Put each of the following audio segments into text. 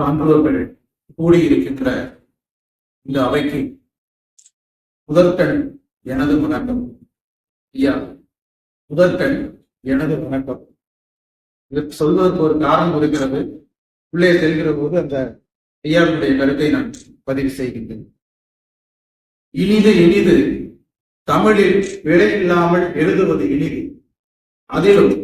சான்றோர்கள் கூடியிருக்கின்ற இந்த அவைக்கு முதற்கண் எனது வணக்கம். ஐயா முதற்கண் எனது வணக்கம். இதற்கு சொல்வதற்கு ஒரு காரணம் இருக்கிறது. உள்ளே செல்கிற போது அந்த ஐயாவுடைய கருத்தை நான் பதிவு செய்கின்றேன். இனிது இனிது தமிழில் விலை இல்லாமல் எழுதுவது இனிது. அதிலும்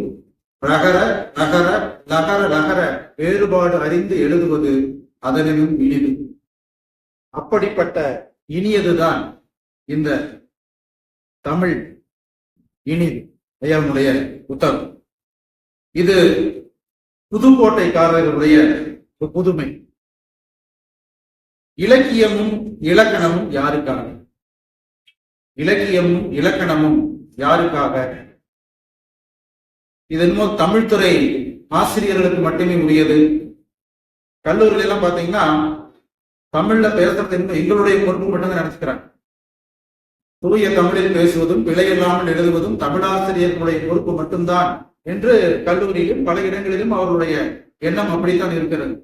ரகர ரகர நகர நகர வேறுபாடு அறிந்து எழுதுவது அதனினும் இனிது. அப்படிப்பட்ட இனியதுதான் இந்த தமிழ் இனிது ஐயாவுடைய புத்தகம். இது புதுக்கோட்டைக்காரர்களுடைய புதுமை. இலக்கியமும் இலக்கணமும் யாருக்காக? இலக்கியமும் இலக்கணமும் யாருக்காக? இது என்னமோ தமிழ்துறை ஆசிரியர்களுக்கு மட்டுமே உரியது. கல்லூரியில எல்லாம் பாத்தீங்கன்னா தமிழ்ல பேசுறது என்பது எங்களுடைய பொறுப்பு மட்டும்தான் நினைச்சுக்கிறாங்க. தூய தமிழில் பேசுவதும் பிழையில்லாமல் எழுதுவதும் தமிழாசிரியர்களுடைய பொறுப்பு மட்டும்தான் என்று கல்லூரியிலும் பல இடங்களிலும் அவர்களுடைய எண்ணம் அப்படித்தான் இருக்கிறது.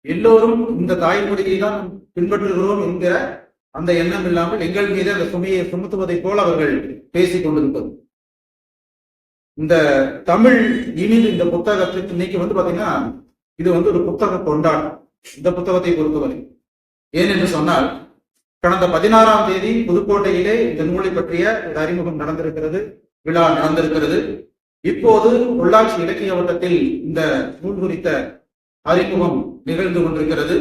எல்லோரும் இந்த தாய்மொழியை தான் பின்பற்றுகிறோம் என்கிற அந்த எண்ணம் இல்லாமல் எங்கள் மீது அந்த சுமையை சுமத்துவதைப் போல அவர்கள் பேசிக் கொண்டிருப்பது. இந்த தமிழ் இனிது இந்த புத்தகத்துக்கு இன்னைக்கு வந்து பாத்தீங்கன்னா இது வந்து ஒரு புத்தக கொண்டாட்டம். இந்த புத்தகத்தை பொறுத்தவரை. ஏனென்று சொன்னால் கடந்த பதினாறாம் தேதி புதுக்கோட்டையிலே இந்த நூலை பற்றிய ஒரு அறிமுகம் நடந்திருக்கிறது விழா நடந்திருக்கிறது. இப்போது உள்ளாட்சி இலக்கிய வட்டத்தில் இந்த நூல் குறித்த அறிமுகம் நிகழ்ந்து கொண்டிருக்கிறது.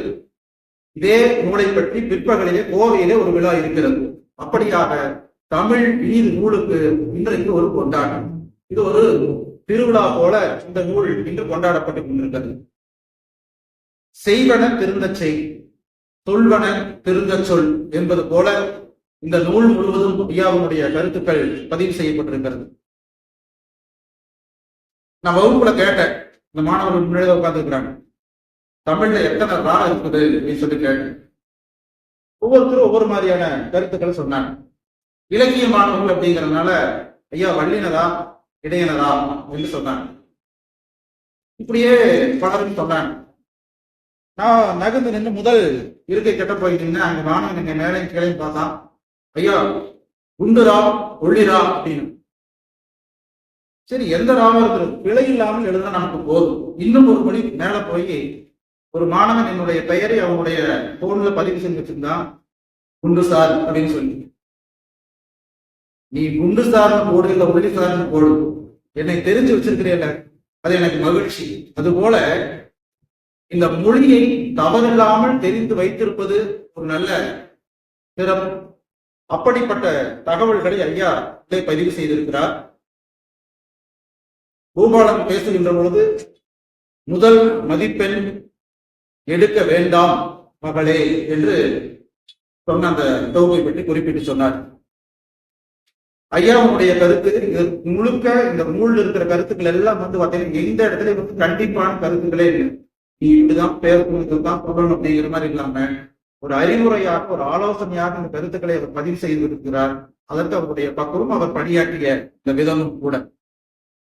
இதே நூலை பற்றி பிற்பகலிலே கோவையிலே ஒரு விழா இருக்கிறது. அப்படியாக தமிழ் இனிது நூலுக்கு இன்றைக்கு ஒரு கொண்டாட்டம். இது ஒரு திருவிழா போல இந்த நூல் இன்று கொண்டாடப்பட்டு கொண்டிருக்கிறது. செய்வன திருந்த செய் சொல்வன திருந்த சொல் என்பது போல இந்த நூல் முழுவதும் ஐயாவுடைய கருத்துக்கள் பதிவு செய்யப்பட்டிருக்கிறது. நான் வகுப்புல கேட்டேன். இந்த மாணவர்கள் முன்னாடி உட்கார்ந்துருக்கிறாங்க. தமிழ்ல எத்தனை ரா இருக்குது அப்படின்னு சொல்லி கேட்டேன். ஒவ்வொருத்தரும் ஒவ்வொரு மாதிரியான கருத்துக்கள் சொன்னாங்க. இலக்கிய மாணவர்கள் அப்படிங்கறதுனால ஐயா வள்ளினதா இடையினதா என்று சொன்னாங்க இப்படியே பலரும் சொன்னாங்க நான் நகர்ந்து நின்று முதல் இருக்கை கட்ட போயிட்டீங்கன்னா அங்க மாணவன் நீங்க மேலே கீழே பார்த்தான். ஐயா குண்டுரா ஒள்ளிரா அப்படின்னு. சரி எந்த ராவா பிழை இல்லாமல் எழுத நமக்கு போதும். இன்னும் ஒரு மணி மேல போய் ஒரு மாணவன் என்னுடைய பெயரை அவனுடைய போன்ல பதிவு செஞ்சு வச்சிருந்தான். குண்டு சார் அப்படின்னு சொல்லி. நீ குண்டு சார்னு போடு இல்ல ஒளி சார்னு போடு. என்னை தெரிஞ்சு வச்சிருக்கிறீல்ல அது எனக்கு மகிழ்ச்சி. அதுபோல இந்த மொழியை தவறில்லாமல் தெரிந்து வைத்திருப்பது ஒரு நல்ல சிறப்பு. அப்படிப்பட்ட தகவல்களை ஐயா இதை பதிவு செய்திருக்கிறார். பூபாலன் பேசுகின்ற பொழுது முதல் மதிப்பெண் எடுக்க வேண்டாம் மகளே என்று சொன்ன அந்த தொகுப்பை பற்றி குறிப்பிட்டு சொன்னார். ஐயாவுடைய கருத்து இது முழுக்க இந்த நூல் இருக்கிற கருத்துக்கள் எல்லாம் வந்து பார்த்தீங்கன்னா எந்த இடத்துல வந்து கண்டிப்பான கருத்துக்களே இல்லை. நீ இப்படிதான் பேசணும் இதுதான் சொல்லணும் அப்படிங்கிற மாதிரி இல்லாம ஒரு அறிவுரையாக ஒரு ஆலோசனையாக இந்த கருத்துக்களை அவர் பதிவு செய்திருக்கிறார். அதற்கு அவருடைய பக்கமும் அவர் பணியாற்றிய இந்த விதமும் கூட.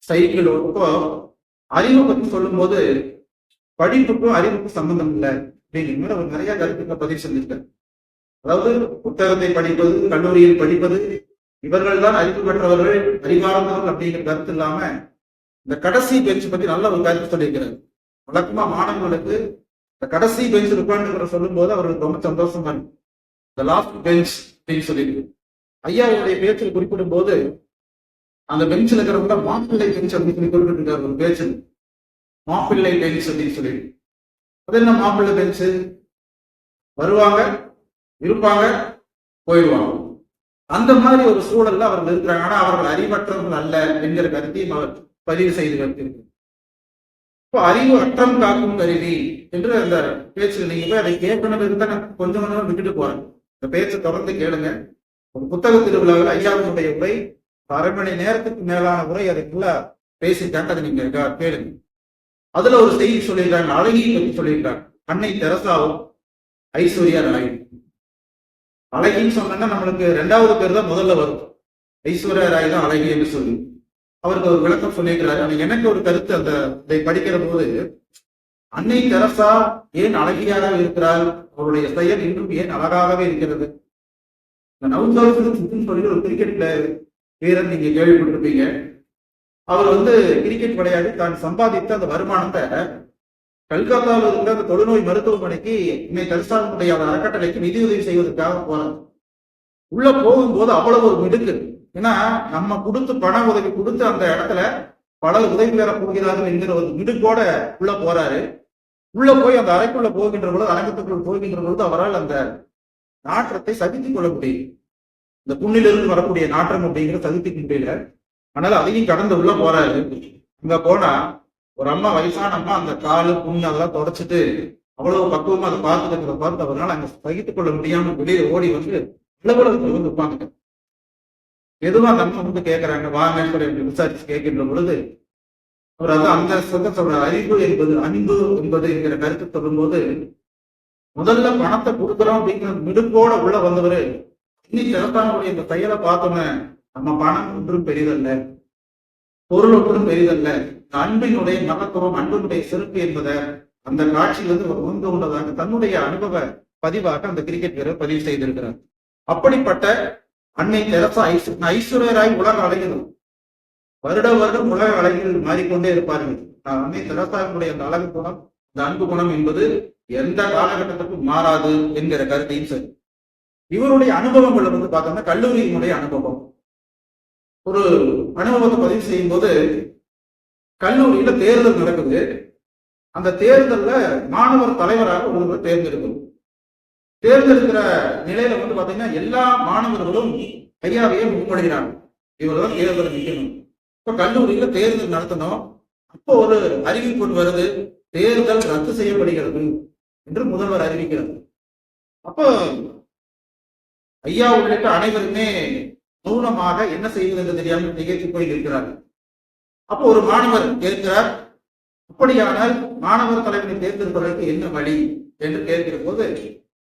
சைக்கிள் இப்போ அறிவை பத்தி சொல்லும் போது படிப்புக்கும் அறிவுக்கும் சம்பந்தம் இல்லை. அப்படிங்கிற அவர் நிறைய கருத்துக்களை பதிவு செஞ்சிருக்கார் அதாவது புத்தகத்தை படிப்பது கல்லூரியில் படிப்பது இவர்கள் தான் அறிவு பெற்றவர்கள் அறிவார்ந்தவர்கள் அப்படிங்கிற கருத்து இல்லாம இந்த கடைசி பெஞ்ச் பத்தி நல்ல ஒரு கருத்து சொல்லியிருக்கிறார். வழக்கமா மாணவர்களுக்கு இந்த கடைசி பெஞ்ச் உட்கார்ந்து சொல்லும் போது அவர்களுக்கு ரொம்ப சந்தோஷமா இருக்கும். இந்த லாஸ்ட் பெஞ்ச் அப்படின்னு சொல்லியிருக்கு. ஐயாவுடைய பேச்சில் குறிப்பிடும் போது அந்த பெஞ்சில் இருக்கிறவங்க மாப்பிள்ளை பெஞ்ச் அப்படின்னு சொல்லி குறிப்பிட்டிருக்காரு ஒரு பேச்சில். மாப்பிள்ளை பெஞ்ச் அப்படின்னு சொல்லி அது என்ன மாப்பிள்ளை பெஞ்சு வருவாங்க இருப்பாங்க போயிடுவாங்க. அந்த மாதிரி ஒரு சூழல்ல அவர்கள் இருக்கிறாங்க ஆனா அவர்கள் அறிவற்றவர்கள் அல்ல என்கிற கருத்தையும் அவர் பதிவு செய்து வைத்திருக்கு இப்போ அறிவு அற்றம் காக்கும் கருவி என்று அந்த பேச்சு நீங்க போய் அதை கேட்கணும் இருந்தா நான் கொஞ்சம் கொஞ்சம் விட்டுட்டு போறேன். இந்த பேச்சை தொடர்ந்து கேளுங்க. ஒரு புத்தக திருவிழாவில் ஐயாவினுடைய உரை அரை மணி நேரத்துக்கு மேலான உரை அதை ஃபுல்லா பேசிட்டாங்க. அதை நீங்க இருக்கா கேளுங்க. அதுல ஒரு செய்தி சொல்லியிருக்காங்க. அழகியை பற்றி சொல்லியிருக்காங்க. அன்னை தெரசாவும் ஐஸ்வர்யா ராய் அழகின்னு சொன்னா நம்மளுக்கு ரெண்டாவது பேர் தான் முதல்ல வரும். ஐஸ்வர்யா ராய் தான் அழகி என்று சொல்லி. அவருக்கு ஒரு விளக்கம் சொல்லியிருக்கிறாரு. ஆனா எனக்கு ஒரு கருத்து அந்த இதை படிக்கிற போது அன்னை தெரசா ஏன் அழகியாக இருக்கிறார் அவருடைய செயல் இன்றும் ஏன் அழகாகவே இருக்கிறது? இந்த நவுசாவுக்கு சொல்லி ஒரு கிரிக்கெட் பிளேயர் வீரர் நீங்க கேள்விப்பட்டிருப்பீங்க. அவர் வந்து கிரிக்கெட் விளையாடி தான் சம்பாதித்த அந்த வருமானத்தை கல்கத்தாவில் இருக்கிற அந்த தொழுநோய் மருத்துவமனைக்கு இன்னை தெரசாவுடைய அறக்கட்டளைக்கு நிதியுதவி செய்வதற்காக போறாங்க. உள்ள போகும்போது அவ்வளவு ஒரு மிடுக்கு. ஏன்னா நம்ம கொடுத்து பண உதவி கொடுத்து அந்த இடத்துல பல உதவி பெற போகிறார்கள் என்கிற ஒரு மிடுக்கோட உள்ள போறாரு. உள்ள போய் அந்த அறைக்குள்ள போகின்ற பொழுது அரங்கத்துக்குள் போகின்ற பொழுது அவரால் அந்த நாற்றத்தை சகித்துக் கொள்ள முடியும் இந்த புண்ணிலிருந்து வரக்கூடிய நாற்றம் அப்படிங்கிற சகித்துக்க முடியல ஆனால் அதையும் கடந்து உள்ள போறாரு. அங்க போனா ஒரு அம்மா வயசான அம்மா அந்த காலு புண்ணு அதெல்லாம் தொடச்சிட்டு அவ்வளவு பக்குவமா அதை பார்த்துட்டு இருக்கிறத பார்த்து அவரால் அங்க சகித்துக் கொள்ள முடியாம வெளியே ஓடி வந்து அலுவலகத்தில் வந்து உட்காந்துட்டு எதுவா அந்த அம்மா வந்து கேட்கறாங்க வாங்க விசாரிச்சு கேட்கின்ற பொழுது அவர் அது அந்த சந்தத்தோட அறிவு என்பது அன்பு என்பது என்கிற கருத்து சொல்லும்போது முதல்ல பணத்தை கொடுக்குறோம் அப்படிங்கிற மிடுக்கோட உள்ள வந்தவர் இன்னைக்கு சிறப்பானுடைய இந்த செயலை பார்த்தோன்னே நம்ம பணம் ஒன்றும் பெரிதல்ல பொருள் ஒன்றும் பெரிதல்ல அன்பினுடைய மகத்துவம் அன்பினுடைய சிறப்பு என்பதை அந்த காட்சியிலிருந்து அவர் உணர்ந்து கொண்டதாக தன்னுடைய அனுபவ பதிவாக அந்த கிரிக்கெட் வீரர் பதிவு செய்திருக்கிறார். அப்படிப்பட்ட அன்னை தெரசா ஐஸ்வர்யராய் உலக அழகிகள் வருட வருடம் உலக அழகில் மாறிக்கொண்டே இருப்பார்கள். நான் அன்னை தெரசாவினுடைய அந்த அழகு குணம் இந்த அன்பு குணம் என்பது எந்த காலகட்டத்துக்கும் மாறாது என்கிற கருத்தையும் சரி இவருடைய அனுபவங்கள் வந்து பார்த்தோம்னா கல்லூரியினுடைய அனுபவம். ஒரு அனுபவத்தை பதிவு செய்யும் போது கல்லூரியில தேர்தல் நடக்குது. அந்த தேர்தல்ல மாணவர் தலைவராக ஒருவர் தேர்ந்தெடுக்கணும். தேர்ந்தெடுக்கிற நிலையில வந்து பாத்தீங்கன்னா எல்லா மாணவர்களும் ஐயாவையே முன்மொழிகிறாங்க இவர் தான் தேர்தல் நிற்கணும். இப்ப கல்லூரியில தேர்தல் நடத்தணும். அப்போ ஒரு அறிவிப்பு வருது. தேர்தல் ரத்து செய்யப்படுகிறது என்று முதல்வர் அறிவிக்கிறது அப்போ ஐயா உள்ளிட்ட அனைவருமே மௌனமாக என்ன செய்வது என்று தெரியாமல் திகைத்து போய் இருக்கிறார்கள் அப்போ ஒரு மாணவர் கேட்கிறார் அப்படியானால் மாணவர் தலைவரை தேர்ந்தெடுப்பதற்கு என்ன வழி? என்று கேட்கிற போது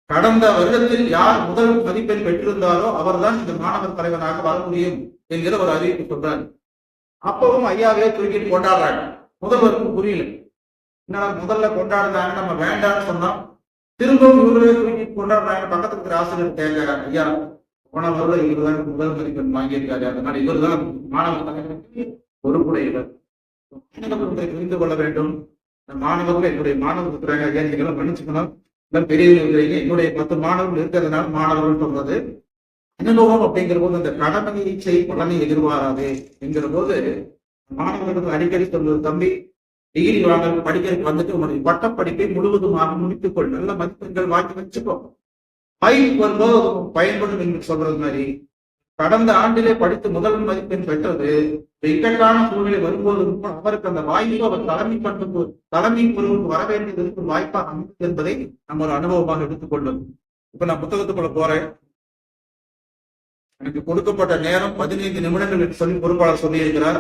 கடந்த வருடத்தில் யார் முதல் மதிப்பெண் பெற்றிருந்தாரோ அவர்தான் இந்த மாணவர் தலைவனாக வர முடியும் என்கிற ஒரு அறிவிப்பு சொல்றார். அப்பவும் ஐயாவே தூக்கிட்டு கொண்டாடுறாங்க. முதல்வருக்கு புரியல. என்னடா முதல்ல கொண்டாடுறாங்க நம்ம வேண்டாம்னு சொன்னோம். திரும்பவும் இவர்களே தூக்கிட்டு கொண்டாடுறாங்க பக்கத்துல இருக்கிற ஆசிரியர் கேட்கிறாங்க ஐயா போன வருடம் இவர் தான் முதல் மதிப்பெண் வாங்கியிருக்காரு அதனால இவர் தான் மாணவர் தலைவர் பொறுப்புடையவர் மாணவர்களை புரிந்து கொள்ள வேண்டும். மாணவர்கள் என்னுடைய மாணவர்கள் இருக்கிறாங்க நீங்களும் மன்னிச்சுக்கணும் எல்லாம் பெரியவங்க இருக்கிறீங்க என்னுடைய பத்து மாணவர்கள் இருக்கிறதுனால மாணவர்கள் சொல்றது. அனுபவம் அப்படிங்கிற போது அந்த கடமையை செய் பலனை எதிர்பாராது என்கிற போது மாணவர்களுக்கு அடிக்கடி சொல்வது தம்பி டிகிரி வாங்க படிக்கிறதுக்கு வந்துட்டு உங்களுடைய பட்டப்படிப்பை முழுவதுமாக முடித்துக் கொள் நல்ல மதிப்பெண்கள் வாங்கி வச்சுக்கோ. பயிர் வரும்போது பயன்படும் என்று சொல்றது மாதிரி. கடந்த ஆண்டிலே படித்து முதல் மதிப்பெண் பெற்றது இக்கட்டான சூழ்நிலை வரும்போது அவருக்கு அந்த வாய்ப்பு அவர் தலைமை பண்புக்கு தலைமை பொருளுக்கு வர வேண்டியதற்கு ஒரு வாய்ப்பாக அமைந்தது என்பதை நம்ம ஒரு அனுபவமாக எடுத்துக்கொள்ளும் இப்ப நான் புத்தகத்துக்குள்ள போறேன். எனக்கு கொடுக்கப்பட்ட நேரம் பதினைந்து நிமிடங்கள் என்று சொல்லி பொறுப்பாளர் சொல்லியிருக்கிறார்.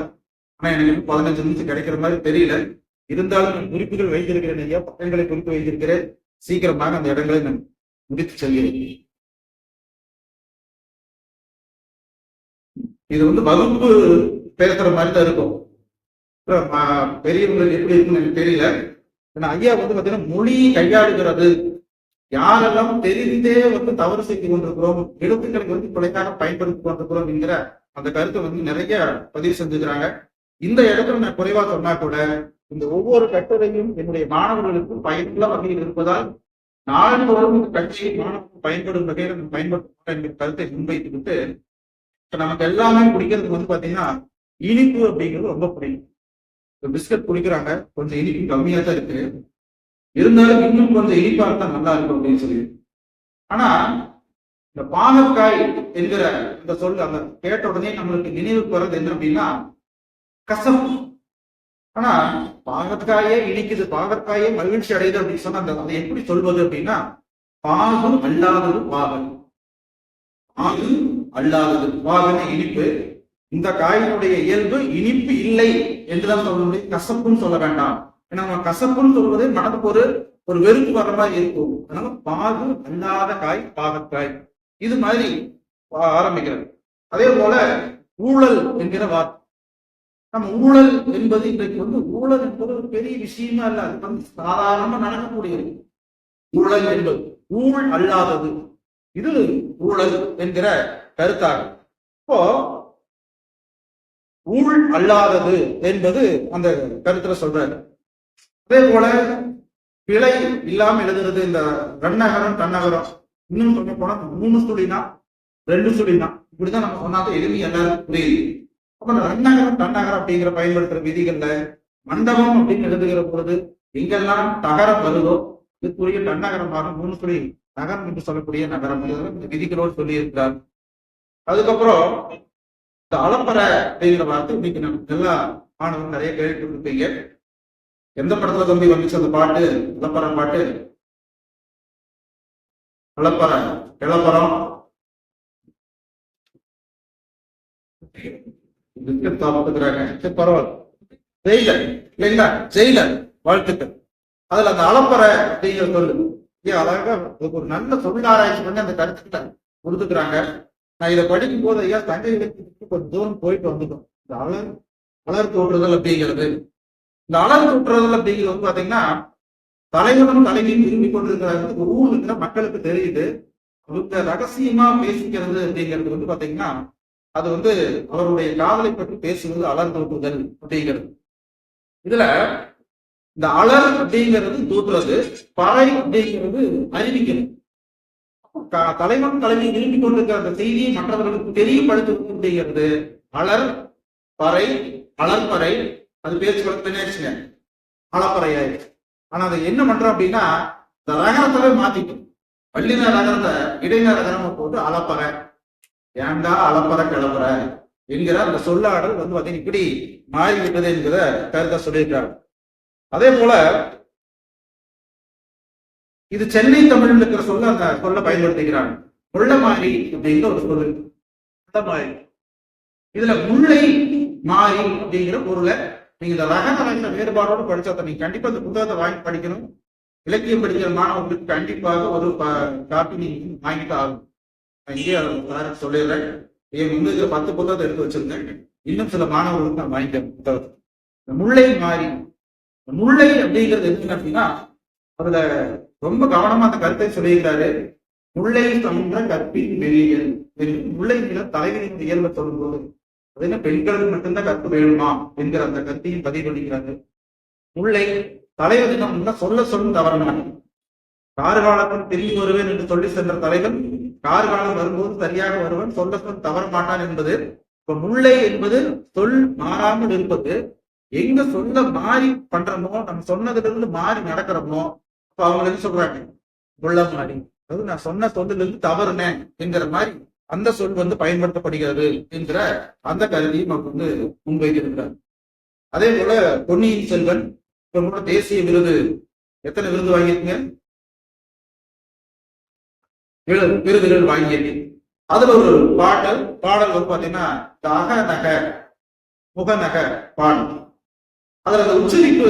ஆனா எனக்கு பதினஞ்சு நிமிஷம் கிடைக்கிற மாதிரி தெரியல. இருந்தாலும் நான் குறிப்புகள் வைத்திருக்கிறேன் ஐயா. பக்கங்களை குறித்து வைத்திருக்கிறேன். சீக்கிரமாக அந்த இடங்களை நான் முடித்து செல்கிறேன். இது வந்து வகுப்பு பேசுற மாதிரி தான் இருக்கும் பெரியவங்களுக்கு எப்படி இருக்குன்னு எனக்கு தெரியல. ஏன்னா ஐயா வந்து பாத்தீங்கன்னா மொழி கையாளுகிறது. யாரெல்லாம் தெரிந்தே வந்து தவறு செய்து கொண்டிருக்கிறோம் எழுத்துக்களை வந்து பிழைக்காக பயன்படுத்தி கொண்டிருக்கிறோம் என்கிற அந்த கருத்தை வந்து நிறைய பதிவு செஞ்சுக்கிறாங்க. இந்த இடத்துல நான் குறைவா சொன்னா கூட இந்த ஒவ்வொரு கட்டுரையும் என்னுடைய மாணவர்களுக்கு பயனுள்ள வகையில் இருப்பதால் நாள்தோறும் இந்த கட்சியை மாணவர்கள் பயன்படும் வகையில் நம்ம பயன்படுத்த என்கிற கருத்தை முன்வைத்துக்கிட்டு இப்ப நமக்கு எல்லாமே பிடிக்கிறதுக்கு வந்து பாத்தீங்கன்னா இனிப்பு அப்படிங்கிறது ரொம்ப பிடிக்கும். இப்ப பிஸ்கட் குடிக்கிறாங்க கொஞ்சம் இனிப்பு கம்மியா தான் இருக்கு. இருந்தாலும் இன்னும் கொஞ்சம் இனிப்பா இருந்தா நல்லா இருக்கும் அப்படின்னு சொல்லி ஆனா இந்த பாகற்காய் என்கிற இந்த சொல் அந்த கேட்ட உடனே நம்மளுக்கு நினைவுக்கு வர்றது என்ன அப்படின்னா கசப்பு. ஆனா பாகற்காயே இனிக்குது பாகற்காயே மகிழ்ச்சி அடையுது அப்படின்னு சொன்னா அந்த அதை எப்படி சொல்வது அப்படின்னா பாகம் அல்லாதது பாகன் பாகு அல்லாதது பாகன இனிப்பு இந்த காயினுடைய இயல்பு இனிப்பு இல்லை என்றுதான் சொல்ல முடியும் கசப்புன்னு சொல்ல வேண்டாம். ஏன்னா நம்ம கசப்புன்னு சொல்வது மனதுக்கு ஒரு ஒரு வெறுப்பு வர்ற மாதிரி இருக்கும். அதனால பாகு அல்லாத காய் பாகக்காய் இது மாதிரி ஆரம்பிக்கிறது. அதே போல ஊழல் என்கிற வார்த்தை. நம்ம ஊழல் என்பது இன்றைக்கு வந்து ஊழல் என்பது ஒரு பெரிய விஷயமா இல்ல. அது வந்து சாதாரணமா நடக்கக்கூடியது. ஊழல் என்பது ஊழ் அல்லாதது. இது ஊழல் என்கிற கருத்தாகும். இப்போ ஊழ் அல்லாதது என்பது அந்த கருத்துல சொல்றாரு. அதே போல பிழை இல்லாம எழுதுறது இந்த ரன்னகரம் தன்னகரம் இன்னும் சொல்ல போனா மூணு சுழினா ரெண்டு சுழினா இப்படிதான் நம்ம சொன்னாதான் எளிமை எல்லாரும் புரியுது அப்ப இந்த ரன்னகரம் தன்னகரம் அப்படிங்கிற பயன்படுத்துற விதிகள்ல மண்டபம் அப்படின்னு எழுதுகிற பொழுது எங்கெல்லாம் தகரம் வருதோ இதுக்குரிய தன்னகரமாக மூணு சுழி நகரம் என்று சொல்லக்கூடிய நகரம் இந்த விதிகளோடு சொல்லி இருக்கிறார் அதுக்கப்புறம் அலம்பரை அலப்பறை அப்படிங்கிற வார்த்தை இன்னைக்கு நம்ம எல்லா மாணவர்கள் நிறைய கேட்டு இருப்பீங்க. எந்த படத்துல தம்பி வந்துச்சு அந்த பாட்டு? அலப்பறை பாட்டு. அலப்பறை இளப்பறம் ஜெயிலர். இல்லைங்களா? ஜெயிலர். வாழ்த்துக்கள். அதுல அந்த அலப்பறை அப்படிங்கிற சொல்லு அழகா ஒரு நல்ல தொழிலாராய்ச்சி பண்ணி அந்த கருத்துக்களை கொடுத்துக்கிறாங்க நான் இதை படிக்கும் போது ஐயா தங்கை இலக்கியத்துக்கு கொஞ்சம் தூரம் போயிட்டு வந்துட்டோம். இந்த அலர் அலர் தோற்றுதல் அப்படிங்கிறது. இந்த அலர் தோற்றுதல் அப்படிங்கிறது வந்து பாத்தீங்கன்னா தலைவனும் தலைவியும் விரும்பி கொண்டிருக்கிறாங்க ஒரு இருக்கிற மக்களுக்கு தெரியுது. அவங்க ரகசியமா பேசிக்கிறது அப்படிங்கிறது வந்து பாத்தீங்கன்னா அது வந்து அவருடைய காதலை பற்றி பேசுவது அலர் தோற்றுதல் அப்படிங்கிறது. இதுல இந்த அலர் அப்படிங்கிறது தூத்துறது பறை அப்படிங்கிறது அறிவிக்கிறது. தலைவன் தலைமை விரும்பி கொண்டிருக்கிற அந்த செய்தியை மற்றவர்களுக்கு தெரியப்படுத்திக் கொண்டிருக்கிறது அலர் பறை அலர்பறை அது பேச்சு வளர்த்துனேச்சுங்க அலப்பறை ஆயிடுச்சு. ஆனா அதை என்ன பண்றோம் அப்படின்னா இந்த ரகரத்தவே மாத்திட்டோம். பள்ளின ரகரத்தை இடைநில ரகரமா போட்டு அலப்பறை ஏன்டா அலப்பறை கிளப்புற? என்கிற அந்த சொல்லாடல் வந்து பார்த்தீங்கன்னா இப்படி மாறிவிட்டது என்கிற கருத்தை சொல்லியிருக்காரு. அதே போல இது சென்னை தமிழ்ல இருக்கிற சொல்ல அந்த சொல்ல பயன்படுத்துகிறாங்க. முள்ளமாரி அப்படிங்கிற ஒரு சொல்லு முள்ளமாரி இதுல முல்லை மாறி அப்படிங்கிற பொருளை நீங்க இந்த ரக கலைஞர வேறுபாடோடு படிச்சா நீங்க கண்டிப்பா இந்த புத்தகத்தை வாங்கி படிக்கணும். இலக்கியம் படிக்கிற மாணவர்களுக்கு கண்டிப்பாக ஒரு காப்பி நீங்க வாங்கிட்டு ஆகும் இங்கே சொல்லிடுறேன். என் முன்னுக்கு பத்து புத்தகத்தை எடுத்து வச்சிருந்தேன். இன்னும் சில மாணவர்களுக்கு நான் வாங்கிட்டேன் புத்தகத்தை. இந்த முல்லை மாறி. முல்லை அப்படிங்கிறது என்ன அப்படின்னா அதுல ரொம்ப கவனமா அந்த கருத்தை சொல்லியிருக்காரு. முல்லை சமுன்ற கற்பின் வெளியில் முல்லை தலைவனின் இயல்பை சொல்லும்போது அது என்ன பெண்களுக்கு மட்டும்தான் கற்பு வேணுமா என்கிற அந்த கருத்தையும் பதிவு பண்ணிக்கிறாரு முல்லை தலைவர் நம்ம சொல்ல சொல்லும் தவறனான் கார் காலத்தில் திரும்பி வருவேன் என்று சொல்லி சென்ற தலைவன் கார் காலம் வரும்போது சரியாக வருவன் சொல்ல சொல் தவற மாட்டான் என்பது இப்ப முல்லை என்பது சொல் மாறாமல் இருப்பது எங்க சொல்ல மாறி பண்றோமோ நம்ம சொன்னதுல இருந்து மாறி நடக்கிறோமோ அவங்க என்ன சொல்றாங்க முள்ள மாதிரி அதாவது நான் சொன்ன சொல்லுல இருந்து தவறுனேன் என்கிற மாதிரி அந்த சொல் வந்து பயன்படுத்தப்படுகிறது என்கிற அந்த கருதியும் அவர் வந்து முன்வைத்திருக்கிறார். அதே போல பொன்னியின் செல்வன் இப்ப கூட தேசிய விருது. எத்தனை விருது வாங்கியிருக்கீங்க? விருது விருதுகள் வாங்கியிருக்கு அதுல ஒரு பாடல் பாடல் வந்து பாத்தீங்கன்னா தக நக முகநக பாடல். அதுல அந்த உச்சரிப்பு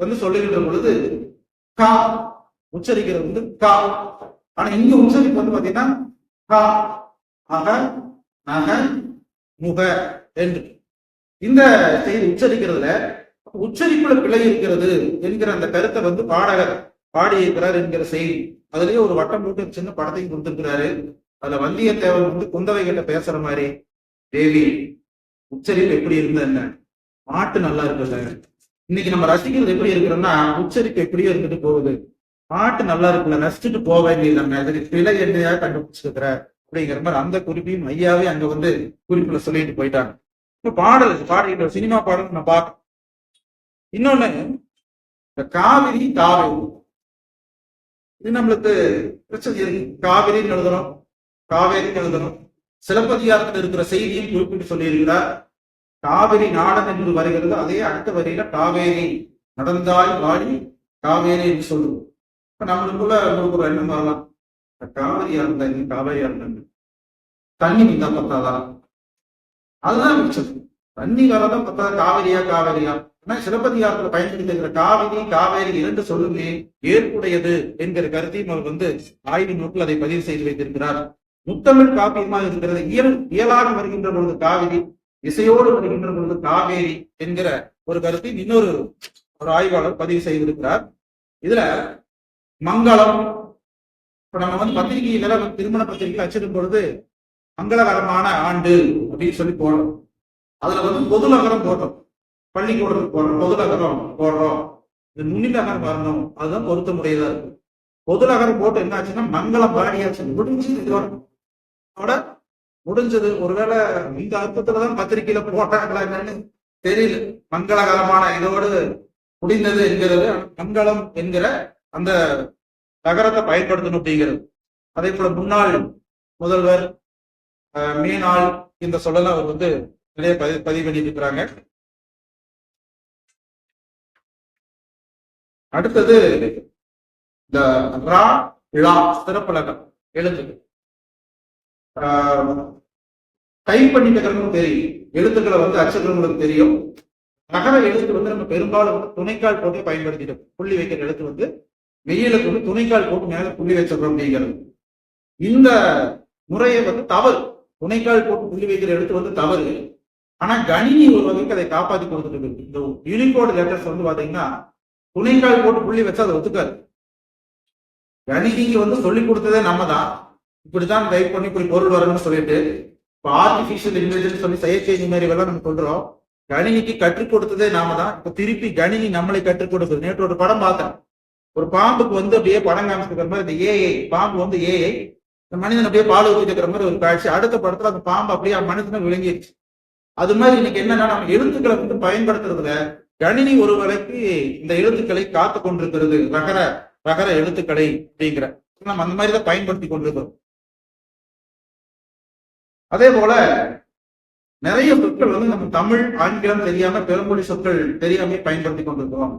வந்து சொல்லுகின்ற பொழுது கா உச்சரிக்கிறது வந்து கா. ஆனா இங்க உச்சரிப்பு வந்து பாத்தீங்கன்னா கா அக நக முக என்று. இந்த செய்தி உச்சரிக்கிறதுல உச்சரிப்புல பிழை இருக்கிறது என்கிற அந்த கருத்தை வந்து பாடகர் பாடியிருக்கிறார் என்கிற செய்தி. அதுலயே ஒரு வட்டம் போட்டு சின்ன படத்தையும் கொடுத்திருக்கிறாரு. அதுல வந்தியத்தேவன் வந்து குந்தவை கிட்ட பேசுற மாதிரி தேவி உச்சரிப்பு எப்படி இருந்தது என்ன? பாட்டு நல்லா இருக்குல்ல? இன்னைக்கு நம்ம ரசிக்கிறது எப்படி இருக்கிறோம்னா உச்சரிப்பு எப்படியோ இருந்துட்டு போகுது. பாட்டு நல்லா இருக்குல்ல ரசிச்சுட்டு போக வேண்டியது நம்ம அதுக்கு பிழை என்னையா கண்டுபிடிச்சிருக்கிற? அப்படிங்கிற மாதிரி அந்த குறிப்பையும் ஐயாவே அங்க வந்து குறிப்புல சொல்லிட்டு போயிட்டாங்க. இப்ப பாடல் பாடுகின்ற சினிமா பாடல் நான் பார்க்க இன்னொன்னு இந்த காவிரி காவிரி. இது நம்மளுக்கு பிரச்சனை காவிரின்னு எழுதணும் காவேரின்னு எழுதணும். சிலப்பதிகாரத்தில் இருக்கிற செய்தியும் குறிப்பிட்டு சொல்லியிருக்கிறார். காவிரி நாடன் என்று வருகிறது. அதே அடுத்த வரியில காவேரி நடந்தாய் வாடி காவேரி என்று சொல்லுவோம். இப்ப நம்மளுக்குள்ள உங்களுக்கு ஒரு எண்ணம் வரலாம். இந்த காவிரியா இருந்தா காவேரியா இருந்தாங்க தண்ணி வந்தா பத்தாதா? அதுதான் மிச்சம். தண்ணி வரதான் பத்தாதா காவேரியா காவேரியா? ஆனா சிலப்பதிகாரத்துல பயன்படுத்துகிற காவிரி காவேரி இரண்டு சொல்லுமே ஏற்புடையது என்கிற கருத்தையும் அவர் வந்து ஆய்வு நோக்கில் அதை பதிவு செய்து வைத்திருக்கிறார். முத்தமிழ் காப்பியமாக இருக்கிறது. இயல் இயலாக வருகின்ற பொழுது காவிரி இசையோடு வருகின்ற பொழுது காவேரி என்கிற ஒரு கருத்தை இன்னொரு ஒரு ஆய்வாளர் பதிவு செய்திருக்கிறார். இதுல மங்களம் இப்ப நம்ம வந்து பத்திரிகையில திருமண பத்திரிகை அச்சிடும் பொழுது மங்களகரமான ஆண்டு அப்படின்னு சொல்லி போடுறோம். அதுல வந்து பொது நகரம் போடுறோம். பள்ளிக்கூடத்துக்கு போடுறோம் பொது நகரம் போடுறோம். இந்த நுண்ணிலகரம் வரணும். அதுதான் பொருத்த முடியதா இருக்கு. பொது நகரம் போட்டு என்ன ஆச்சுன்னா மங்களம் பாடியாச்சு முடிஞ்சது இதோட முடிஞ்சது. ஒருவேளை இந்த அர்த்தத்துலதான் பத்திரிகையில போட்டாங்களா என்னன்னு தெரியல. மங்களகரமான இதோடு முடிந்தது என்கிறது. மங்களம் என்கிற அந்த நகரத்தை பயன்படுத்தணும் அப்படிங்கிறது. அதே போல முன்னாள் முதல்வர் அஹ், மீனாள் இந்த சொல்லலாம் அவர் வந்து நிறைய பதிவு பதிவு பண்ணியிருக்கிறாங்க. அடுத்தது இந்த ரா ழா சிறப்பழகம் எழுத்து டைப் பண்ணிக்கிறவங்களுக்கும் தெரியும். எழுத்துக்களை வந்து அச்சுக்கிறவங்களுக்கு தெரியும். நகர எழுத்து வந்து நம்ம பெரும்பாலும் வந்து துணைக்கால் போட்டு பயன்படுத்திட்டோம். புள்ளி வைக்கிற எழுத்து வந்து வெயிலுக்கு வந்து துணைக்கால் போட்டு மேல புள்ளி வச்சிடறோம் அப்படிங்கிறது. இந்த முறையை வந்து தவறு. துணைக்கால் போட்டு புள்ளி வைக்கிற எழுத்து வந்து தவறு. ஆனா கணினி ஒரு வகைக்கு அதை காப்பாத்தி கொடுத்துட்டு இருக்கு. இந்த யூனிகோடு லெட்டர்ஸ் வந்து பாத்தீங்கன்னா துணைக்கால் போட்டு புள்ளி வச்சா அதை ஒத்துக்காது. கணினிக்கு வந்து சொல்லி கொடுத்ததே நம்ம தான் இப்படிதான் டைப் பண்ணி இப்படி பொருள் வரணும்னு சொல்லிட்டு இப்போ ஆர்டிபிஷியல் இன்டெலிஜென்ஸ் சொல்லி செயற்கை நுண்ணறிவெல்லாம் நம்ம சொல்றோம். கணினிக்கு கற்றுக் கொடுத்ததே நாம தான். இப்ப திருப்பி கணினி நம்மளை கற்றுக் கொடுக்குது. நேற்று ஒரு படம் பார்த்தேன். ஒரு பாம்புக்கு வந்து அப்படியே படம் காமிச்சிருக்கிற மாதிரி இந்த ஏஐ பாம்பு வந்து ஏஐ இந்த மனிதன் அப்படியே பால் ஊற்றிட்டு மாதிரி ஒரு காட்சி. அடுத்த படத்துல அந்த பாம்பு அப்படியே மனிதனை விளங்கிடுச்சு அது மாதிரி இன்னைக்கு என்னன்னா நம்ம எழுத்துக்களை வந்து பயன்படுத்துறதுல கணினி ஒரு வரைக்கு இந்த எழுத்துக்களை காத்து கொண்டிருக்கிறது. ரகர ரகர எழுத்துக்களை அப்படிங்கிற. நம்ம அந்த மாதிரி தான் பயன்படுத்தி கொண்டிருக்கிறோம். அதே போல நிறைய சொற்கள் வந்து நம்ம தமிழ் ஆங்கிலம் தெரியாம பெருமொழி சொற்கள் தெரியாம பயன்படுத்தி கொண்டிருக்கிறோம்.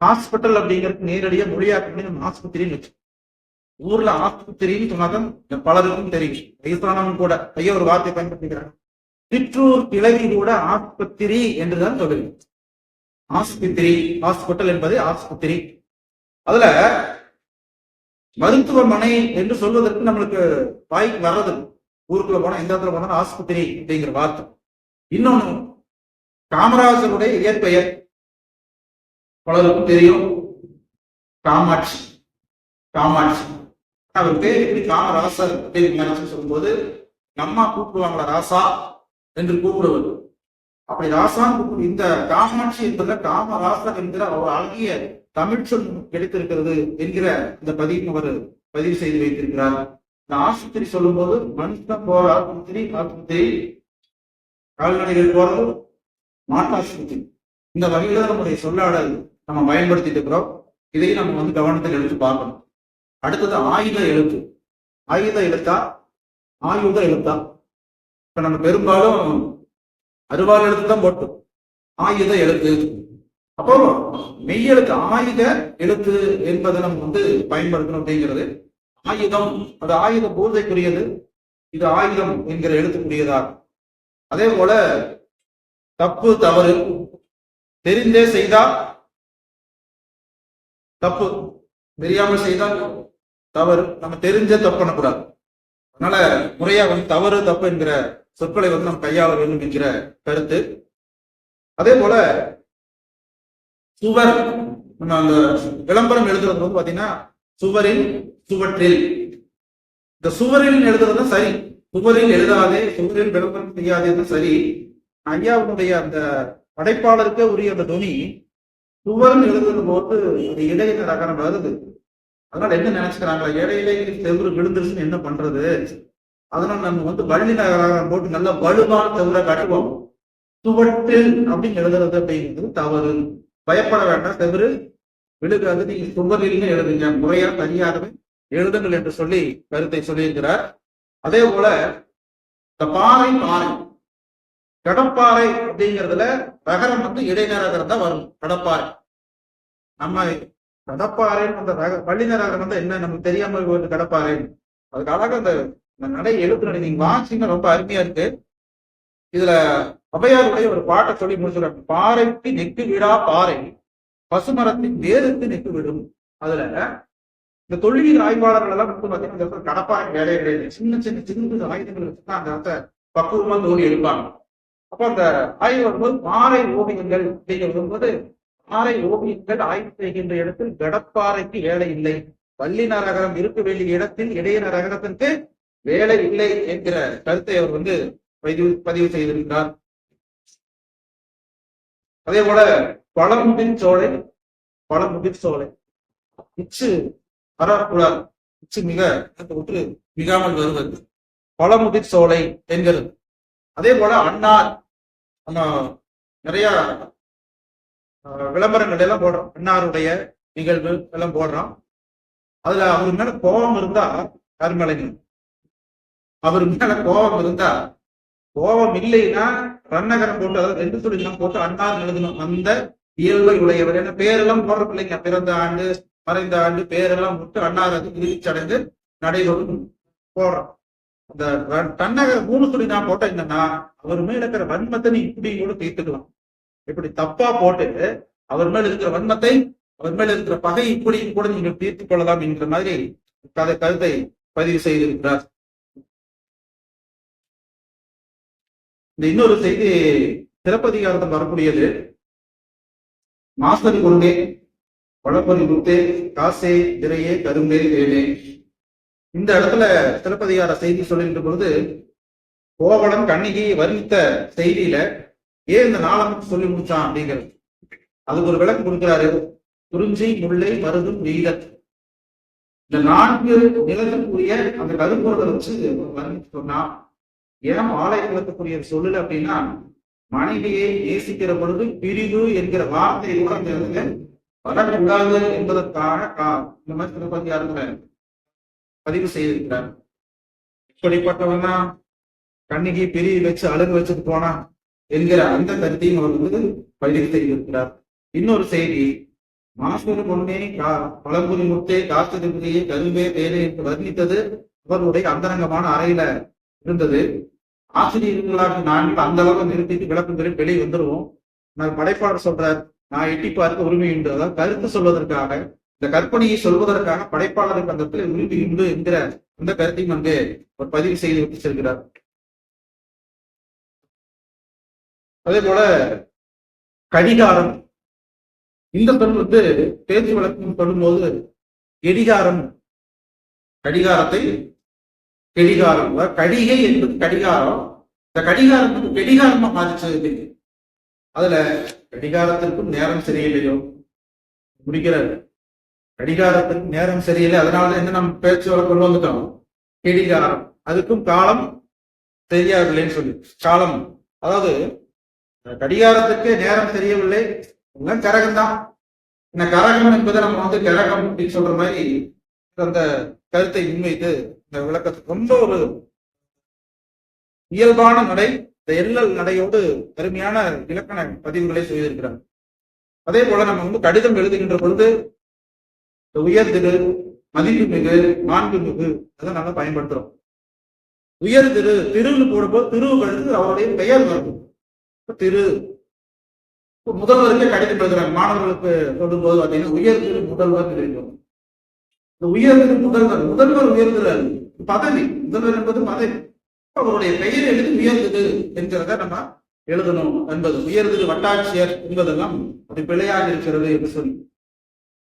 ஹாஸ்பிட்டல் அப்படிங்கிறது நேரடியாக மொழியாக்கணும் நம்ம ஆஸ்பத்திரின்னு வச்சு ஊர்ல ஆஸ்பத்திரின்னு சொன்னாதான் பலருக்கும் தெரியும். வயசானவங்க கூட ஐயோ ஒரு வார்த்தையை பயன்படுத்திக்கிறாங்க. சிற்றூர் கிளவி கூட ஆஸ்பத்திரி என்றுதான் சொல்லுது. ஆஸ்பத்திரி ஹாஸ்பிட்டல் என்பது ஆஸ்பத்திரி. அதுல மருத்துவமனை என்று சொல்வதற்கு நம்மளுக்கு வாய்க்கு வர்றது ஊருக்குள்ள போனா எந்த இடத்துல போனாலும் ஆஸ்பத்திரி அப்படிங்கிற வார்த்தை. இன்னொன்னு காமராஜருடைய இயற்பெயர். பலருக்கும் தெரியும். காமாட்சி. காமாட்சி. அவர் பேர் எப்படி காமராசர் அப்படின்னு சொல்லும்போது அம்மா கூப்பிடுவாங்களா ராசா? என்று கூப்பிடுவது. அப்படி ராசான் கூப்பிடு இந்த காமாட்சி என்பதுல காமராசர் என்கிற ஒரு அழகிய தமிழ் சொல் கிடைத்திருக்கிறது என்கிற இந்த பதிவு அவர் பதிவு செய்து வைத்திருக்கிறார். இந்த ஆஸ்பத்திரி சொல்லும்போது மனுஷன் போற ஆஸ்பத்திரி ஆஸ்பத்திரி கால்நடைகள் போறது மாட்டாஸ்பத்திரி இந்த வகையில நம்முடைய சொல்லாடல் நம்ம பயன்படுத்திட்டு இருக்கிறோம். இதையும் நம்ம வந்து கவனத்தில் எடுத்து பார்க்கணும். அடுத்தது ஆயுத எழுத்து. ஆயுத எழுத்தா? ஆயுத எழுத்தா? இப்ப நம்ம பெரும்பாலும் அறுவாள் எழுத்து தான் போட்டோம். ஆயுத எழுத்து. அப்போ மெய்யெழுத்து ஆயுத எழுத்து என்பதை நம்ம வந்து பயன்படுத்தணும் அப்படிங்கிறது ஆயுதம் அது ஆயுத பூஜைக்குரியது இது ஆயுதம் என்கிற எழுத்துக்குரியதாகும். அதே போல தப்பு தவறு தெரிந்தே செய்தால் தப்பு தெரியாமல் செய்தால் தவறு. நம்ம தெரிஞ்ச தப்பு பண்ணக்கூடாது. அதனால முறையா வந்து தவறு தப்பு என்கிற சொற்களை வந்து நம்ம கையாள வேண்டும் என்கிற கருத்து. அதே போல சுவர் நம்ம அந்த விளம்பரம் எழுதுறது வந்து பாத்தீங்கன்னா சுவரில் சுவற்றில். இந்த சுவரில் எழுதுறது சரி. சுவரில் எழுதாதே சுவரில் விளம்பரம் செய்யாதேன்னு சரி. ஐயாவுடைய அந்த படைப்பாளருக்கே உரிய அந்த துணி சுவர்னு எழுதுறது போது அது இடையில ரகரம் வருது. அதனால என்ன நினைச்சுக்கிறாங்களா இடையிலே செவ்வறு விழுந்துருச்சுன்னு என்ன பண்றது? அதனால நம்ம வந்து வள்ளி நகரம் போட்டு நல்ல வலுவான செவ்வரை கட்டுவோம். சுவற்றில் அப்படின்னு எழுதுறது அப்படிங்கிறது தவறு. பயப்பட வேண்டாம். செவ்வறு விழுகாது. நீங்க சுவரில்னு எழுதுங்க. முறையா சரியாகவே எழுதுங்கள் என்று சொல்லி கருத்தை சொல்லியிருக்கிறார். அதே போல இந்த பாறை பாறை கடப்பாறை அப்படிங்கிறதுல ரகரம் வந்து இடைநரகரம் தான் வரும் கடப்பாறை. நம்ம கடப்பாறை அந்த ரக பள்ளி ரகரம் தான் என்ன நமக்கு தெரியாம போயிட்டு கடப்பாறைன்னு. அதுக்கு அழகா அந்த இந்த நடை எழுத்து நீங்க வாசிங்க ரொம்ப அருமையா இருக்கு. இதுல அவையாருடைய ஒரு பாட்டை சொல்லி முடிச்சுறாங்க பாறைக்கு நெக்கு விடா பாறை பசுமரத்தின் வேருக்கு நெக்கு விடும். அதுல இந்த தொழில் ஆய்வாளர்கள் எல்லாம் வந்து பாத்தீங்கன்னா இந்த இடத்துல கடப்பாறை வேலை கிடையாது சின்ன சின்ன சின்ன ஆயுதங்கள் வச்சுதான் அந்த இடத்த பக்குவமா தோண்டி எடுப்பாங்க. அப்ப அந்த ஆய்வு வரும்போது பாறை ஓவியங்கள் அப்படிங்கிற வரும்போது பாறை ஓவியங்கள் ஆய்வு செய்கின்ற இடத்தில் கடப்பாறைக்கு வேலை இல்லை. வள்ளி நரகரம் இருக்க வேண்டிய இடத்தில் இடைய நரகரத்திற்கு வேலை இல்லை என்கிற கருத்தை அவர் வந்து பதிவு பதிவு செய்திருக்கிறார். அதே போல பழமுதிர் சோலை பழமுதிர் சோலை. இச்சு வரக்கூடாது உச்சி மிக உற்று மிகாமல் வருவது. பழமுதிர் சோலை என்கிறது அதே போல அன்னார் நிறைய விளம்பரங்கள் எல்லாம் போடுறோம். அன்னாருடைய நிகழ்வு எல்லாம் போடுறோம். அதுல அவர் மேல கோபம் இருந்தா யார் மேலைங்க அவர் மேல கோபம் இருந்தா கோபம் இல்லைன்னா ரன்னகரம் போட்டு அதாவது ரெண்டு எல்லாம் போட்டு அன்னார் எழுதணும். அந்த இயல்பை உடையவர். என்ன பேரெல்லாம் போடுற பிள்ளைங்க. பிறந்த ஆண்டு மறைந்த ஆண்டு பேரெல்லாம் விட்டு அன்னார் அது விரிச்சடைந்து நடைபெறும் போடுறோம் இந்த தன்னகர் மூணு துணி நான் போட்டேன் என்னன்னா அவர் மேல இருக்கிற வன்மத்தை நீ இப்படி கூட தீர்த்துக்கலாம் இப்படி தப்பா போட்டு அவர் மேல இருக்கிற வன்மத்தை அவர் மேல இருக்கிற பகை இப்படியும் கூட நீங்க தீர்த்து கொள்ளலாம் என்கிற மாதிரி கதை கருத்தை பதிவு செய்திருக்கிறார். இந்த இன்னொரு செய்தி சிறப்பதிகாரத்தில் வரக்கூடியது மாஸ்டர் கொள்கை வளப்பறி முத்து காசே திரையே கரும்பே வேலே. இந்த இடத்துல சிலப்பதிகார செய்தி சொல்லுகின்ற பொழுது கோவலன் கண்ணகியை வர்ணித்த செய்தியில ஏன் இந்த நாளம் சொல்லி முடிச்சான் அப்படிங்கிறது. அதுக்கு ஒரு விளக்கம் கொடுக்கிறாரு. குறிஞ்சி முல்லை மருதும் வீரத் இந்த நான்கு நிலத்திற்குரிய அந்த கருப்பொருளை வச்சு வர்ணித்து சொன்னா ஏன் ஆலயங்களுக்குரிய சொல்லல அப்படின்னா மனைவியை நேசிக்கிற பொழுது பிரிவு என்கிற வார்த்தை கூட அந்த இடத்துல வரக்கூடாது என்பதற்கான கா- இந்த மாதிரி சிலப்பதிகாரத்துல பதிவு செய்திருக்கிறார் இப்படிப்பட்டவனா கண்ணிக்கு பெரிய வச்சு அழகு வச்சுட்டு போனா என்கிற அந்த கருத்தையும் அவர் வந்து பதிவு செய்திருக்கிறார். இன்னொரு செய்தி மாசூர் பொண்ணே கா பழங்குடி முத்தே காத்து திருப்பதியே கரும்பே தேனே என்று வர்ணித்தது அவருடைய அந்தரங்கமான அறையில இருந்தது. ஆசிரியர்களாக நாங்கள் அந்த அளவு நிறுத்திட்டு விளக்கம் பெரிய வெளியே வந்துடுவோம் நான் படைப்பாளர் சொல்றார் நான் எட்டி பார்க்க உரிமை உண்டு. அதாவது கருத்து சொல்வதற்காக இந்த கற்பனையை சொல்வதற்காக படைப்பாளருக்கு அந்த இடத்துல உரிமை உண்டு என்கிற அந்த கருத்தையும் வந்து ஒரு பதிவு செய்து விட்டு செல்கிறார். அதே போல கடிகாரம். இந்த சொல் வந்து பேச்சு வழக்கம் சொல்லும்போது கெடிகாரம் கடிகாரத்தை கெடிகாரம். கடிகை என்பது கடிகாரம். இந்த கடிகாரம் வந்து கெடிகாரமா பாதிச்சது அதுல கடிகாரத்திற்கும் நேரம் சரியில்லையோ முடிக்கிறார். கடிகாரத்துக்கு நேரம் சரியில்லை. அதனால என்ன நம்ம பேச்சு வர கொண்டு வந்துட்டோம்? கடிகாரம். அதுக்கும் காலம் சரியாகவில்லைன்னு சொல்லி. காலம். அதாவது கடிகாரத்துக்கு நேரம் தெரியவில்லை. எல்லாம் கரகம் தான் இந்த கரகம் என்பதை நம்ம வந்து கரகம் அப்படின்னு சொல்ற மாதிரி அந்த கருத்தை முன்வைத்து இந்த விளக்கத்துக்கு ரொம்ப ஒரு இயல்பான நடை இந்த எல்லல் நடையோடு அருமையான இலக்கண பதிவுகளை செய்திருக்கிறார். அதே போல நம்ம வந்து கடிதம் எழுதுகின்ற பொழுது இந்த உயர்திரு மதிப்பு மிகு மாண்பு மிகு அதை நல்லா பயன்படுத்துறோம். உயர் திரு திருன்னு போடும்போது திருவுகளுக்கு அவருடைய பெயர் வரும் திரு முதல்வருக்கே கடிதம் எழுதுறாங்க. மாணவர்களுக்கு சொல்லும்போது பார்த்தீங்கன்னா உயர் திரு முதல்வர் எழுதுவோம் இந்த உயர் திரு முதல்வர் முதல்வர் உயர்திரு பதவி முதல்வர் என்பது பதவி. அவருடைய பெயர் எழுதி உயர்ந்தது என்கிறத நம்ம எழுதணும். என்பது உயர்ந்தது வட்டாட்சியர் என்பதெல்லாம் அது பிழையாக இருக்கிறது என்று சொல்லி.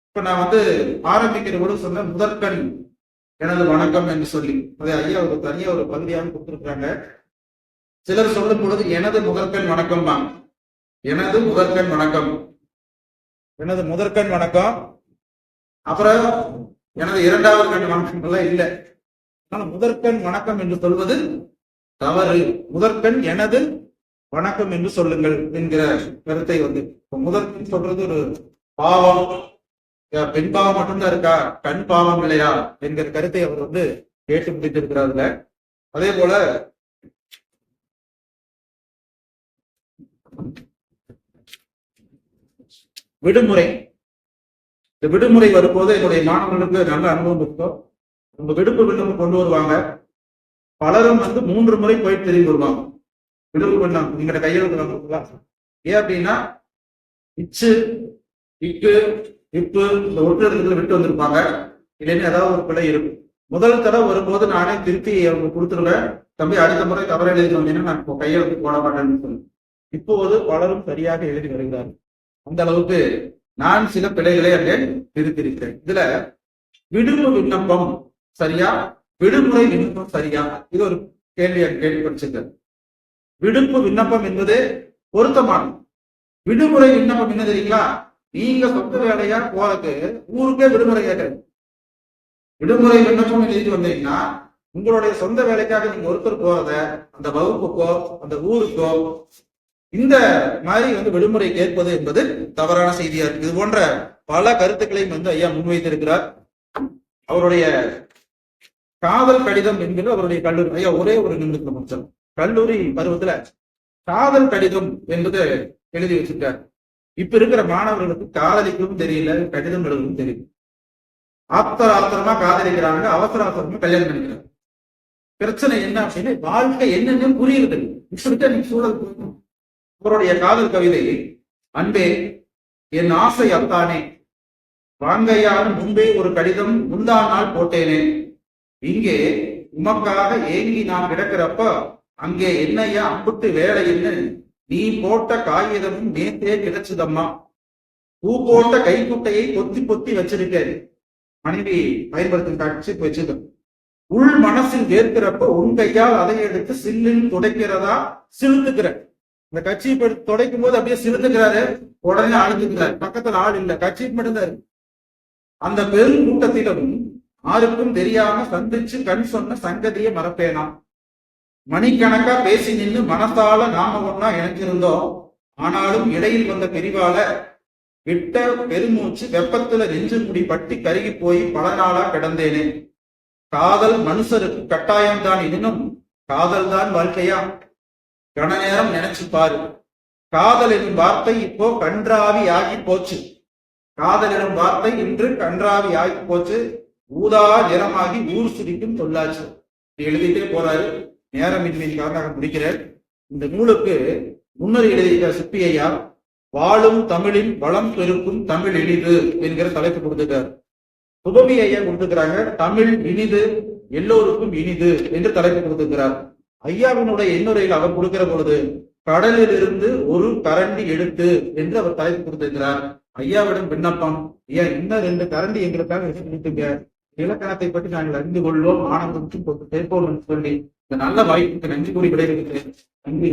இப்ப நான் வந்து ஆரம்பிக்கிற கூட சொன்ன முதற்கண் எனது வணக்கம் என்று சொல்லி. அதை ஐயா ஒரு தனியா ஒரு பகுதியாக கொடுத்துருக்காங்க சிலர் சொல்லும் பொழுது எனது முதற்கண் வணக்கம் தான். எனது முதற்கண் வணக்கம். எனது முதற்கண் வணக்கம். அப்புறம் எனது இரண்டாவது கண் வணக்கம் எல்லாம் இல்லை. ஆனால் முதற்கண் வணக்கம் என்று சொல்வது தவறு. முதற்கண் எனது வணக்கம் என்று சொல்லுங்கள் என்கிற கருத்தை வந்து முதற்கண் சொல்றது ஒரு பாவம். பெண் பாவம் மட்டும்தான் இருக்கா? கண் பாவம் இல்லையா? என்கிற கருத்தை அவர் வந்து கேட்டு முடித்திருக்கிறாருல அதே போல விடுமுறை. இந்த விடுமுறை வரும்போது என்னுடைய மாணவர்களுக்கு நல்ல அனுபவம் இருக்கும். உங்க விடுப்பு விடுப்பு கொண்டு வருவாங்க. பலரும் வந்து மூன்று முறை போயிட்டு திரும்பி வருவாங்க. விடுவு பண்ணாங்க நீங்களோட கையெழுத்து வாங்குறீங்களா ஏன் அப்படின்னா இச்சு இக்கு இப்பு இந்த ஒட்டுறதுல விட்டு வந்திருப்பாங்க. இல்லைன்னு ஏதாவது ஒரு பிழை இருக்கும். முதல் தடவை வரும்போது நானே திருப்பி அவங்க கொடுத்துருவேன். தம்பி அடுத்த முறை தவறு எழுதி வந்தீங்கன்னா நான் இப்போ கையெழுத்து போட மாட்டேன்னு சொன்னேன் இப்போது பலரும் சரியாக எழுதி வருகிறார்கள். அந்த அளவுக்கு நான் சில பிழைகளை அங்கே திருத்திருக்கிறேன் இதுல விடுப்பு விண்ணப்பம் சரியா? விடுமுறை விண்ணப்பம் சரியா? இது ஒரு கேள்வி கேள்வி படிச்சுங்க விடுப்பு விண்ணப்பம் என்பது பொருத்தமானது. விடுமுறை விண்ணப்பம் என்ன தெரியுங்களா? நீங்க சொந்த வேலையா போறதுக்கு ஊருக்கே விடுமுறை கேட்கறது. விடுமுறை விண்ணப்பம் எழுதி வந்தீங்கன்னா உங்களுடைய சொந்த வேலைக்காக நீங்க ஒருத்தர் போறத அந்த வகுப்புக்கோ அந்த ஊருக்கோ இந்த மாதிரி வந்து விடுமுறை கேட்பது என்பது தவறான செய்தியா இருக்கு. இது போன்ற பல கருத்துக்களையும் வந்து ஐயா முன்வைத்திருக்கிறார். அவருடைய காதல் கடிதம் என்கிற அவருடைய கல்லூரி ஐயா ஒரே ஒரு நிமிடத்துல முடிச்சோம் கல்லூரி பருவத்துல காதல் கடிதம் என்பது எழுதி வச்சிருக்கார். இப்ப இருக்கிற மாணவர்களுக்கு காதலிக்கவும் தெரியல கடிதம் எழுதவும் தெரியல. ஆத்தர ஆத்திரமா காதலிக்கிறாங்க அவசர அவசரமா கல்யாணம் பண்ணிக்கிறாங்க. பிரச்சனை என்ன அப்படின்னு வாழ்க்கை என்னன்னு புரியுது இப்படித்தான் நீ சூழல் அவருடைய காதல் கவிதை அன்பே என் ஆசை அத்தானே. வாங்கையான முன்பே ஒரு கடிதம் முந்தா நாள் போட்டேனே. இங்கே உமக்காக ஏங்கி நான் கிடக்கிறப்ப அங்கே என்னையா அம்புட்டு வேலைன்னு நீ போட்ட காகிதமும் நேத்தே கிடைச்சதம்மா. பூ போட்ட கைக்குட்டையை பொத்தி பொத்தி வச்சிருக்காரு மனைவி பயன்படுத்தும் காட்சி வச்சது. உள் மனசில் வேர்க்கிறப்ப உன் கையால் அதை எடுத்து சில்லில் துடைக்கிறதா? சிலுத்துக்கிற இந்த கட்சி துடைக்கும் போது அப்படியே சிலுத்துக்கிறாரு. உடனே அழுத்துக்கிறார் பக்கத்துல ஆள் இல்ல. கட்சி மட்டும்தான் இருக்கு. அந்த பெரும் கூட்டத்திலும் யாருக்கும் தெரியாம சந்திச்சு கண் சொன்ன சங்கதியை மறப்பேனா? மணிக்கணக்கா பேசி நின்று மனசால நாம ஒன்னா இணைஞ்சிருந்தோம். ஆனாலும் இடையில் வந்த பிரிவால விட்ட பெருமூச்சு வெப்பத்துல நெஞ்சு முடி பட்டி கருகி போய் பல நாளா கிடந்தேனே. காதல் மனுஷருக்கு கட்டாயம்தான் எனினும் காதல் தான் வாழ்க்கையா? கன நேரம் நினைச்சு பாரு. காதல் எனும் வார்த்தை இப்போ கன்றாவி ஆகி போச்சு. காதல் எனும் வார்த்தை இன்று கன்றாவி ஆகி போச்சு. ஊதா நிறமாகி ஊர் சுரிக்கும் சொல்லாச்சு எழுதிட்டே போறாரு. நேரமின்மையின் காரணமாக முடிக்கிறேன். இந்த நூலுக்கு முன்னர் எழுதிய சிப்பி ஐயா வாழும் தமிழின் வளம் பெருக்கும் தமிழ் இனிது என்கிற தலைப்பு கொடுத்துட்டார். சுபமி ஐயா கொடுத்துக்கிறாங்க தமிழ் இனிது எல்லோருக்கும் இனிது என்று தலைப்பு கொடுத்துக்கிறார் ஐயாவினுடைய எண்ணுரையில் அவர் கொடுக்கிற பொழுது கடலிலிருந்து ஒரு கரண்டி எடுத்து என்று அவர் தலைப்பு கொடுத்துக்கிறார் ஐயாவிடம் விண்ணப்பம் ஐயா இன்னும் ரெண்டு கரண்டி எங்களுக்காக எடுத்துங்க கொடுத்துங்க இலக்கணத்தை பற்றி நாங்கள் அறிந்து கொள்வோம். ஆனந்தம் போட்டு கேட்போம் சொல்லி இந்த நல்ல வாய்ப்புக்கு நன்றி கூறி விடைபெறுகிறேன். நன்றி.